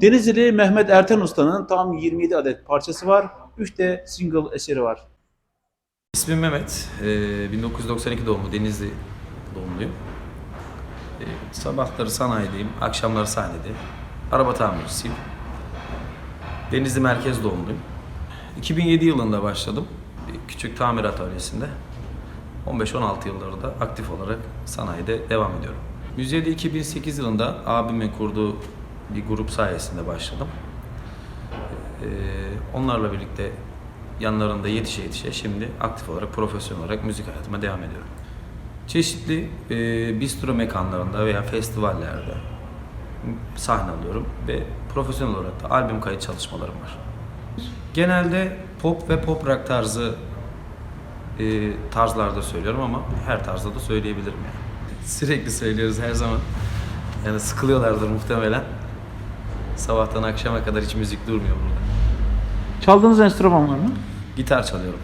Denizli Mehmet Erten Usta'nın tam 27 adet parçası var. 3 de single eseri var. İsmim Mehmet. Ee, 1992 doğumlu Denizli doğumluyum. Ee, sabahları sanayideyim, akşamları sahnede. Araba tamircisiyim. Denizli merkez doğumluyum. 2007 yılında başladım. Küçük tamir atölyesinde. 15-16 yılları da aktif olarak sanayide devam ediyorum. Müziğe de 2008 yılında abimin kurduğu bir grup sayesinde başladım. Ee, onlarla birlikte yanlarında yetişe yetişe şimdi aktif olarak profesyonel olarak müzik hayatıma devam ediyorum. Çeşitli e, bistro mekanlarında veya festivallerde sahne alıyorum ve profesyonel olarak da albüm kayıt çalışmalarım var. Genelde pop ve pop rock tarzı e, tarzlarda söylüyorum ama her tarzda da söyleyebilirim yani. Sürekli söylüyoruz her zaman. Yani sıkılıyorlardır muhtemelen. Sabahtan akşama kadar hiç müzik durmuyor burada. Çaldığınız enstrüman var mı? Gitar çalıyorum.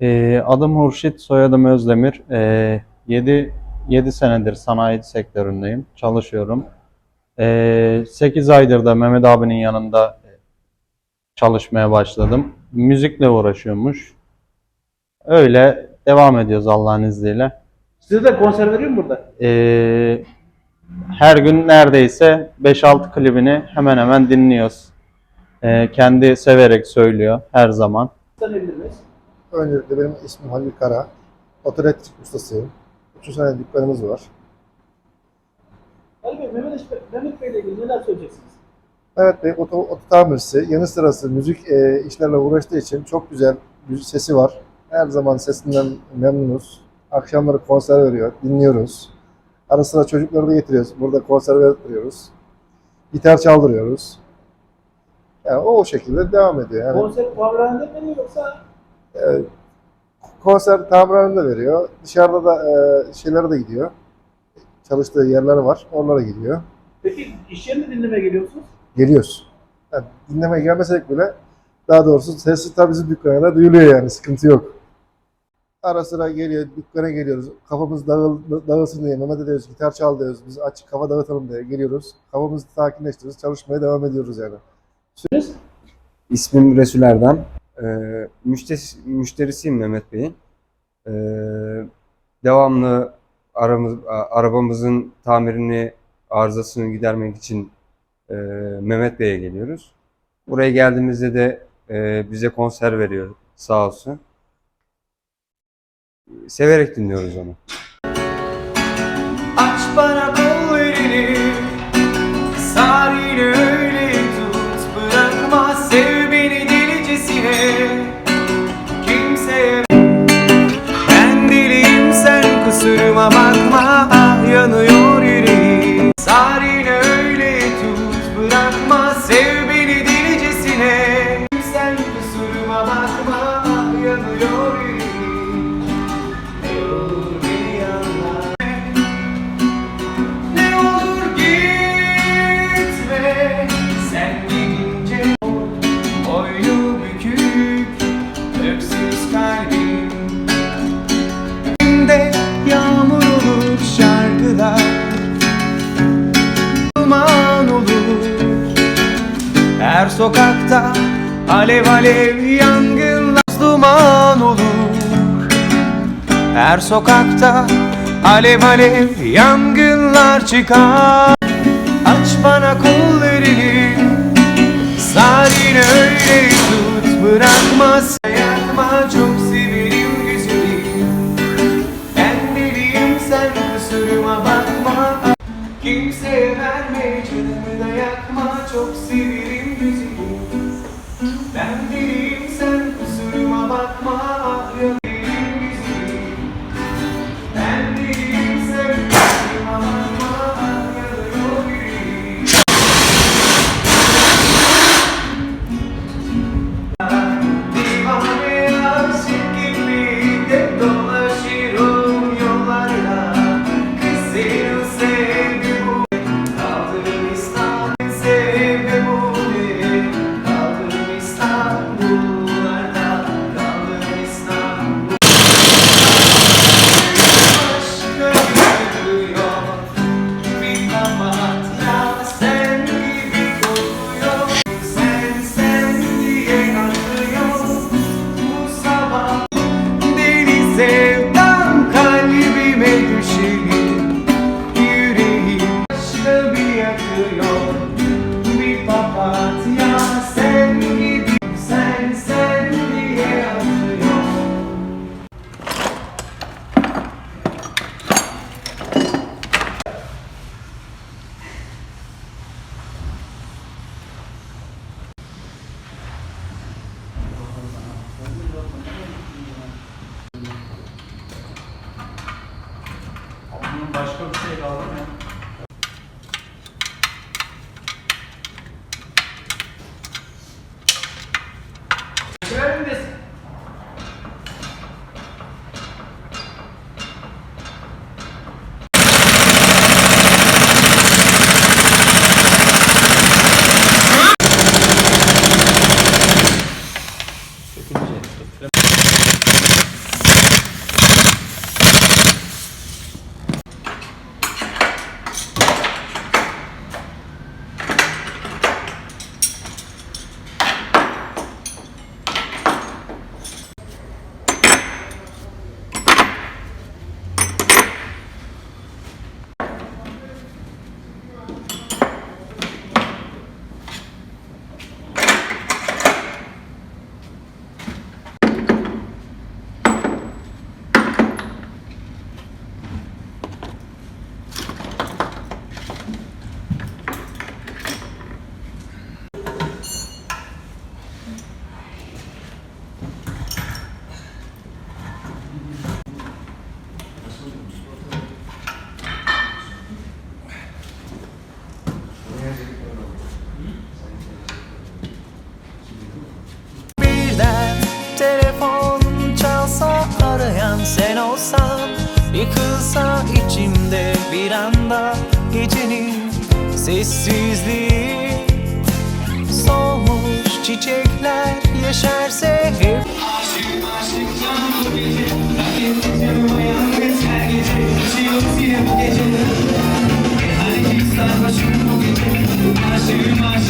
Ee, adım Hurşit, soyadım Özdemir. Ee, 7 7 senedir sanayi sektöründeyim, çalışıyorum. Ee, 8 aydır da Mehmet abinin yanında çalışmaya başladım. Müzikle uğraşıyormuş. Öyle devam ediyoruz Allah'ın izniyle. Size de konser veriyor mu burada? Ee, her gün neredeyse 5-6 klibini hemen hemen dinliyoruz. Ee, kendi severek söylüyor her zaman. Öncelikle benim ismim Halil Kara. Otoelektrik ustasıyım. 3 tane dükkanımız var. Ali Bey, Mehmet, Mehmet Bey ile ilgili neler söyleyeceksiniz? Evet Bey oto, oto tamircisi. Yanı sırası müzik e, işlerle uğraştığı için çok güzel bir sesi var. Her zaman sesinden memnunuz. Akşamları konser veriyor, dinliyoruz. Ara sıra çocukları da getiriyoruz. Burada konser veriyoruz. Gitar çaldırıyoruz. Yani o, o şekilde devam ediyor. Yani, Konser mi veriyor yoksa e, konser tamirhanede veriyor. Dışarıda da e, şeylere de gidiyor. Çalıştığı yerler var. Oralara gidiyor. peki iş yerinde dinlemeye geliyorsunuz? geliyoruz. Yani dinlemeye gelmesek bile daha doğrusu sesi tabii bizim dükkana da duyuluyor yani sıkıntı yok. Ara sıra geliyor, dükkana geliyoruz. Kafamız dağıl, dağılsın diye Mehmet'e diyoruz, gitar çal diyoruz. Biz açık kafa dağıtalım diye geliyoruz. Kafamızı sakinleştiriyoruz, çalışmaya devam ediyoruz yani. İsmim Resul Erdem. Ee, müşteris, müşterisiyim Mehmet Bey'in. Ee, devamlı aramız, arabamızın tamirini, arızasını gidermek için e, Mehmet Bey'e geliyoruz. Buraya geldiğimizde de e, bize konser veriyor sağ olsun. Severek dinliyoruz onu. Aç bana kollarını Sar yine öyle tut. Bırakma sev beni delicesine. Kimseye Ben deliyim sen kusuruma bakma. Ah yanıyor yüreğim. Sar sokakta Alev alev yangınlar Duman olur. Her sokakta alev alev yangınlar çıkar. Aç bana kollarını Sar öyle tut. Bırakma yakma çok severim güzelim Ben deliyim sen kusuruma bakma. Kimseye verme canımı da yakma. Çok severim bir anda gecenin sessizliği. Solmuş çiçekler yeşerse hep Aşık aşık yandı gece gece uyan geçer gece Yaşıyoruz yine gece Hani hiç bu gece Aşığım aşık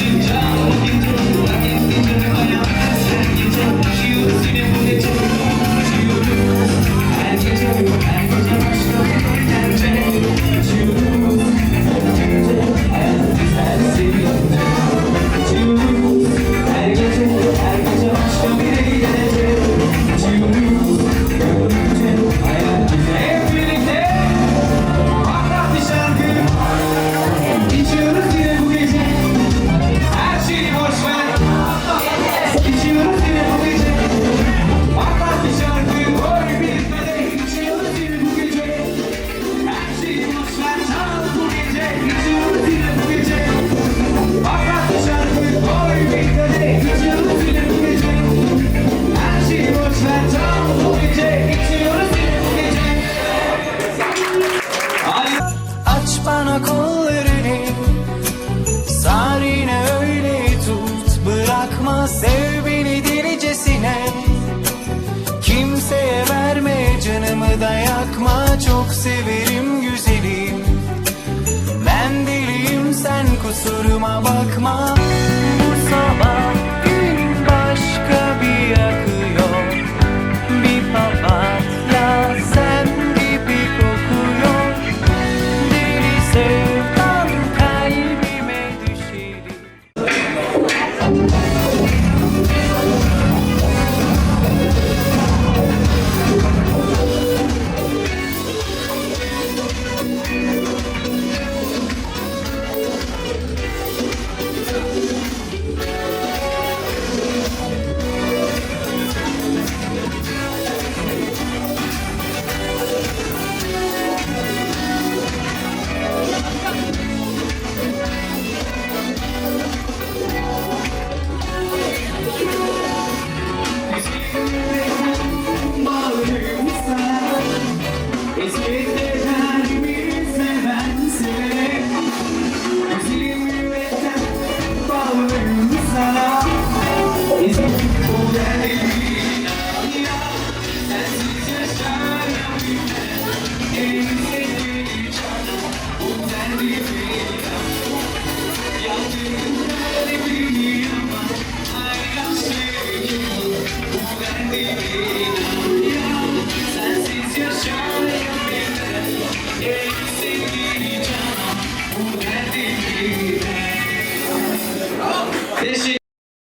da yakma çok severim güzelim. Ben deliyim sen kusuruma bakma. Espírito